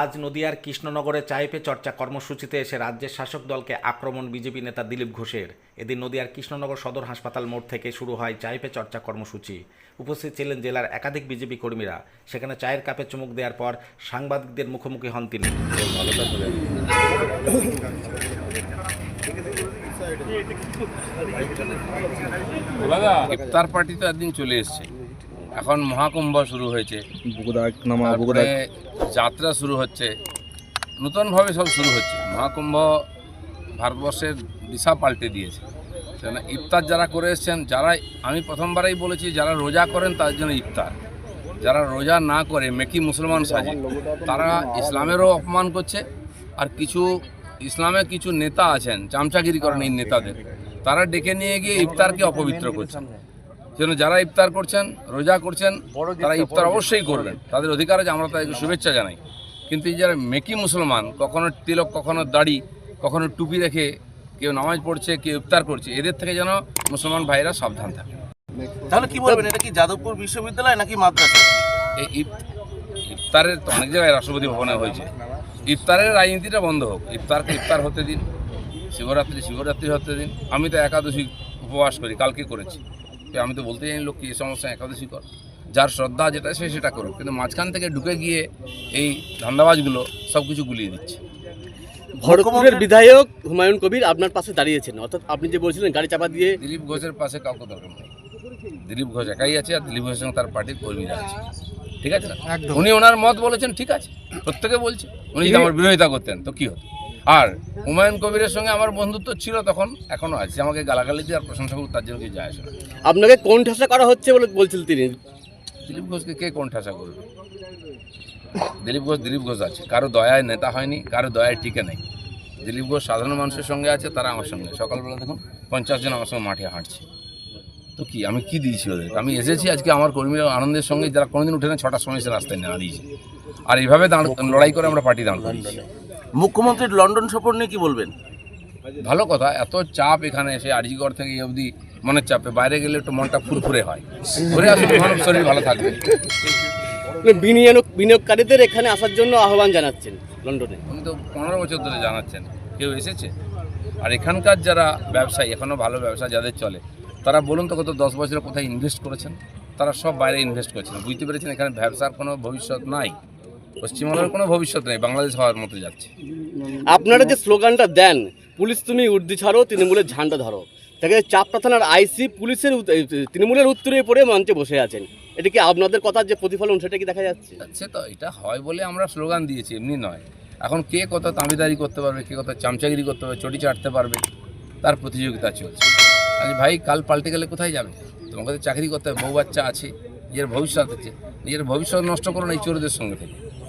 আজ নদিয়ার কৃষ্ণনগরে চায় পে চর্চা কর্মসূচিতে এসে রাজ্যের শাসক দলকে আক্রমণ বিজেপি নেতা দিলীপ ঘোষের। এদিন নদিয়ার কৃষ্ণনগর সদর হাসপাতাল মোড় থেকে শুরু হয় চায় পে চর্চা কর্মসূচি। উপস্থিত ছিলেন জেলার একাধিক বিজেপি কর্মীরা। সেখানে চায়ের কাপে চুমুক দেওয়ার পর সাংবাদিকদের মুখোমুখি হন তিনি। ইফতার পার্টি তো একদিন চলে এসছে। এখন মহাকুম্ভ শুরু হয়েছে। যাত্রা শুরু হচ্ছে। নতুনভাবে সব শুরু হচ্ছে। মহাকুম্ভ ভারতবর্ষের দিশা পাল্টে দিয়েছে। কেন ইফতার যারা করে এসছেন যারা আমি প্রথমবারেই বলেছি যারা রোজা করেন তাদের জন্য ইফতার। যারা রোজা না করে মেকি মুসলমান সাজে তারা ইসলামেরও অপমান করছে। আর কিছু ইসলামের কিছু নেতা আছেন চামচাগিরি করেন এই নেতাদের। তারা ডেকে নিয়ে গিয়ে ইফতারকে অপবিত্র করছেন সেজন্য যারা ইফতার করছেন রোজা করছেন তারা ইফতার অবশ্যই করবেন। তাদের অধিকার আছে আমরা তাদেরকে শুভেচ্ছা জানাই। কিন্তু এই যারা মেকি মুসলমান কখনো তিলক কখনো দাড়ি কখনো টুপি রেখে কেউ নামাজ পড়ছে কেউ ইফতার করছে এদের থেকে যেন মুসলমান ভাইরা সাবধান থাকে। তাহলে কি বলবেন এটা কি যাদবপুর বিশ্ববিদ্যালয় নাকি মাদ্রাসা? এই ইফ- ইফতারের তো অনেক জায়গায় রাষ্ট্রপতি ভবনে হয়েছে। ইফতারের রাজনীতিটা বন্ধ হোক। ইফতারকে ইফতার হতে দিন শিবরাত্রি শিবরাত্রি হতে দিন। আমি তো একাদশী উপবাস করি কালকে করেছি। আমি তো বলতে জানি লোক কি এই সমস্যা একাদশী কর। যার শ্রদ্ধা যেটা সে সেটা করুক। কিন্তু মাঝখান থেকে ঢুকে গিয়ে এই ধান্দাবাজগুলো সব কিছু গুলিয়ে দিচ্ছে। ভরতপুরের বিধায়ক হুমায়ুন কবির আপনার পাশে দাঁড়িয়েছেন। অর্থাৎ আপনি যে বলছিলেন গাড়ি চাপা দিয়ে দিলীপ ঘোষের পাশে কাউকে দরকার নেই। দিলীপ ঘোষ একাই আছে আর দিলীপ ঘোষের সঙ্গে তার পার্টির কর্মীরা আছে। ঠিক আছে উনি ওনার মত বলেছেন ঠিক আছে। প্রত্যেকে বলছে। উনি যদি আমার বিরোধিতা করতেন তো কি হতো? আর হুমায়ুন কবিরের সঙ্গে আমার বন্ধুত্ব ছিল তখন এখনও আছে। আমাকে গালাগালি দিয়ে আর প্রশংসা করুক তার জন্য কিছু যায় আসে না। আপনাকে কোন ঠাসা করা হচ্ছে বলে বলছিলেন তিনি? দিলীপ ঘোষকে কে কোন ঠাসা করবে? দিলীপ ঘোষ দিলীপ ঘোষ আছে। কারও দয়ায় নেতা হয়নি কারও দয়ায় টিকে নেই। দিলীপ ঘোষ সাধারণ মানুষের সঙ্গে আছে তারা আমার সঙ্গে। সকালবেলা দেখুন পঞ্চাশ জন আমার সঙ্গে মাঠে হাঁটছে। তো কি আমি কি দিয়েছি ওদেরকে? আমি এসেছি আজকে আমার কর্মীরা আনন্দের সঙ্গে যারা কোনোদিন উঠে না ছটার সময় এসে রাস্তায় নেওয়া দিয়েছে। আর এইভাবে দাঁড় লড়াই করে আমরা পার্টি দাঁড় করিয়েছি। মুখ্যমন্ত্রীর লন্ডন সফর নিয়ে কি বলবেন? ভালো কথা এত চাপ এখানে এসে আরজিগড় থেকে অবধি মনের চাপে বাইরে গেলে একটু মনটা ফুরফুরে হয়। ঘুরে আসলে মানব শরীর ভালো থাকবে। বিনিয়োগ বিনিয়োগকারীদের এখানে আসার জন্য আহ্বান জানাচ্ছেন লন্ডনে। উনি তো পনেরো বছর ধরে জানাচ্ছেন কেউ এসেছে? আর এখানকার যারা ব্যবসায়ী এখনও ভালো ব্যবসা যাদের চলে তারা বলুন তো কত দশ বছরে কোথায় ইনভেস্ট করেছেন? তারা সব বাইরে ইনভেস্ট করেছেন। বুঝতে পেরেছেন এখানে ব্যবসার কোনো ভবিষ্যৎ নাই। পশ্চিমবঙ্গের কোনো ভবিষ্যৎ নেই বাংলাদেশ হওয়ার মতো যাচ্ছে। আপনারা যে স্লোগানটা দেন পুলিশ তুমি উর্দি ছাড়ো তৃণমূলের ঝান্ডা ধরো। তাকে চাপটা থানার আইসি পুলিশের তৃণমূলের উত্তরে পড়ে মঞ্চে বসে আছেন। এটা কি আপনাদের কথার যে প্রতিফলন সেটা কি দেখা যাচ্ছে? সে তো এটা হয় বলে আমরা স্লোগান দিয়েছি এমনি নয়। এখন কে কত তামিদারি করতে পারবে কে কত চামচাগিরি করতে পারবে চটি চাটতে পারবে তার প্রতিযোগিতা চলছে। আরে ভাই কাল পাল্টে গেলে কোথায় যাবে? তোমাকে চাকরি করতে হবে বউ বাচ্চা আছে নিজের ভবিষ্যৎ আছে নিজের ভবিষ্যৎ নষ্ট করো না এই চোরদের সঙ্গে থেকে।